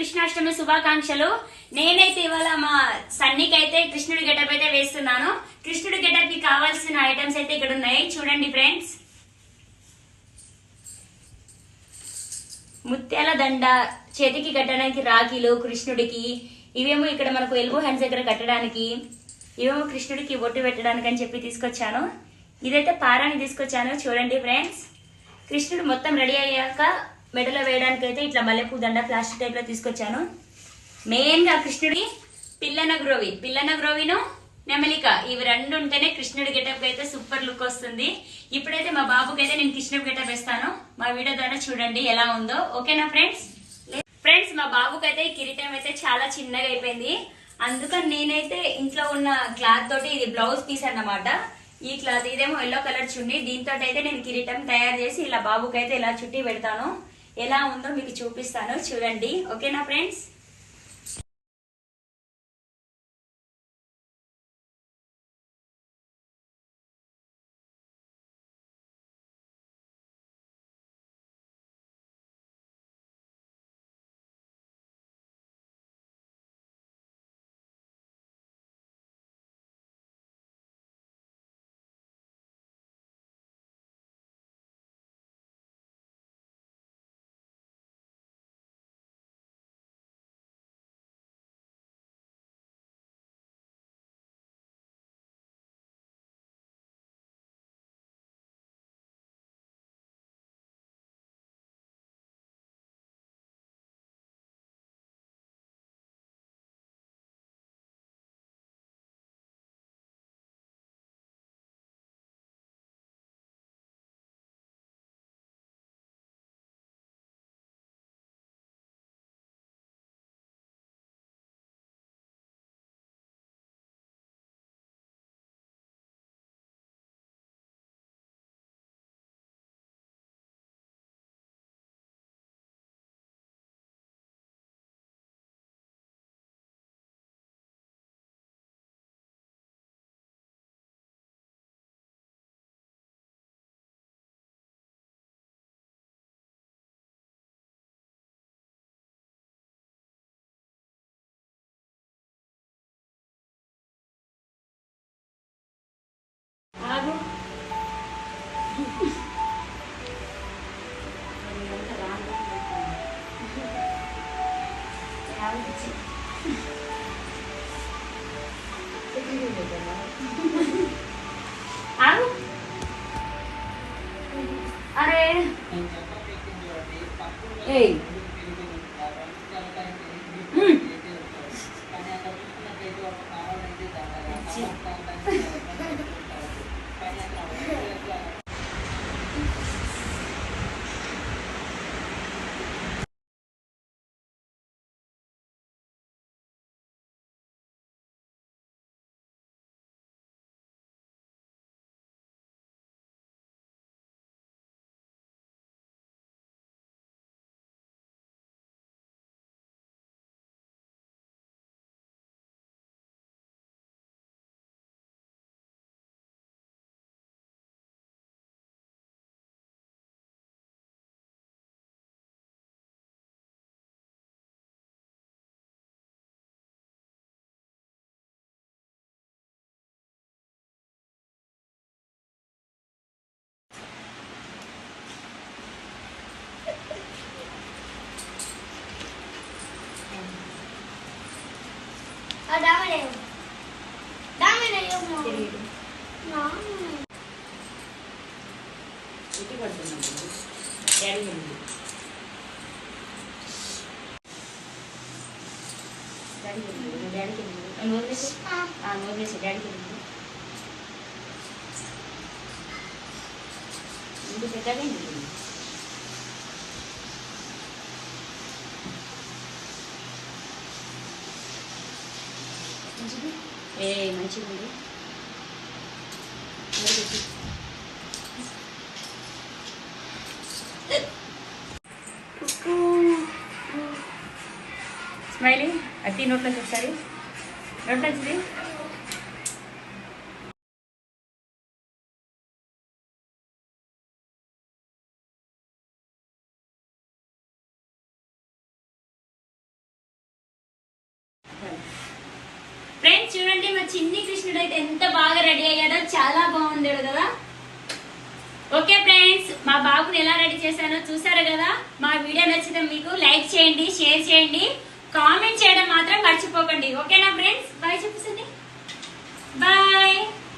కృష్ణాష్టమి శుభాకాంక్షలు. నేనైతే ఇవాళ మా సన్నికి అయితే కృష్ణుడి గెటప్ అయితే వేస్తున్నాను. కృష్ణుడి గెటప్కి కావాల్సిన ఐటమ్స్ అయితే ఇక్కడ ఉన్నాయి చూడండి ఫ్రెండ్స్. ముత్యాల దండ చేతికి కట్టడానికి రాఖీలు కృష్ణుడికి. ఇవేమో ఇక్కడ మనకు ఎల్బో హ్యాండ్స్ దగ్గర కట్టడానికి. ఇవేమో కృష్ణుడికి ఒట్టు పెట్టడానికి అని చెప్పి తీసుకొచ్చాను. ఇదైతే పారాన్ని తీసుకొచ్చాను. చూడండి ఫ్రెండ్స్. కృష్ణుడు మొత్తం రెడీ అయ్యాక మెడలో వేయడానికి అయితే ఇట్లా మల్లెపూ దండ ప్లాస్టిక్ టైప్లో తీసుకొచ్చాను. మెయిన్గా కృష్ణుడి పిల్లన గ్రోవి పిల్లన గ్రోవిను నెమలిక. ఇవి రెండు ఉంటేనే కృష్ణుడి గెటప్ అయితే సూపర్ లుక్ వస్తుంది. ఇప్పుడైతే మా బాబుకి అయితే నేను కృష్ణుడి గెటప్ వేస్తాను. మా వీడియో ద్వారా చూడండి ఎలా ఉందో. ఓకేనా ఫ్రెండ్స్? ఫ్రెండ్స్ మా బాబుకి అయితే ఈ కిరీటం అయితే చాలా చిన్నగా అయిపోయింది. అందుకని నేనైతే ఇంట్లో ఉన్న క్లాత్ తోటి ఇది బ్లౌజ్ పీస్ అన్నమాట. ఈ క్లాత్ ఇదేమో ఎల్లో కలర్ చుండి దీంతో అయితే నేను కిరీటం తయారు చేసి ఇలా బాబుకి అయితే ఇలా చుట్టి పెడతాను. ఎలా ఉందో మీకు చూపిస్తాను. చూడండి. ఓకేనా friends? Ang? Are? Hey. Ah, dame na yun. Dame na yun mo. తెలియదు No. ఎట్టి పడుతున్నాను డాడీ ఉంది డాడీ ఉంది డాడీకి ఉంది నువ్వు వదిలేసి Ah, ఆ, నువ్వు వదిలేసి డాడీకి ఉంది ముందు పెట్టాలి ఏ మంచిగా ఉంది. మరి స్మైలీ అట్టి నోట్లో ఒకసారి నోట్లో Thank చూడండి మా చిన్ని కృష్ణుడు అయితే ఎంత బాగా రెడీ అయ్యాడో చాలా బాగుండాడు కదా. ఓకే ఫ్రెండ్స్ మా బాబుని ఎలా రెడీ చేశానో చూసారు కదా? మా వీడియో నచ్చితే మీకు లైక్ చేయండి షేర్ చేయండి కామెంట్ చేయడం మాత్రం మర్చిపోకండి. ఓకేనా ఫ్రెండ్స్ బాయ్ చెప్పేసండి బాయ్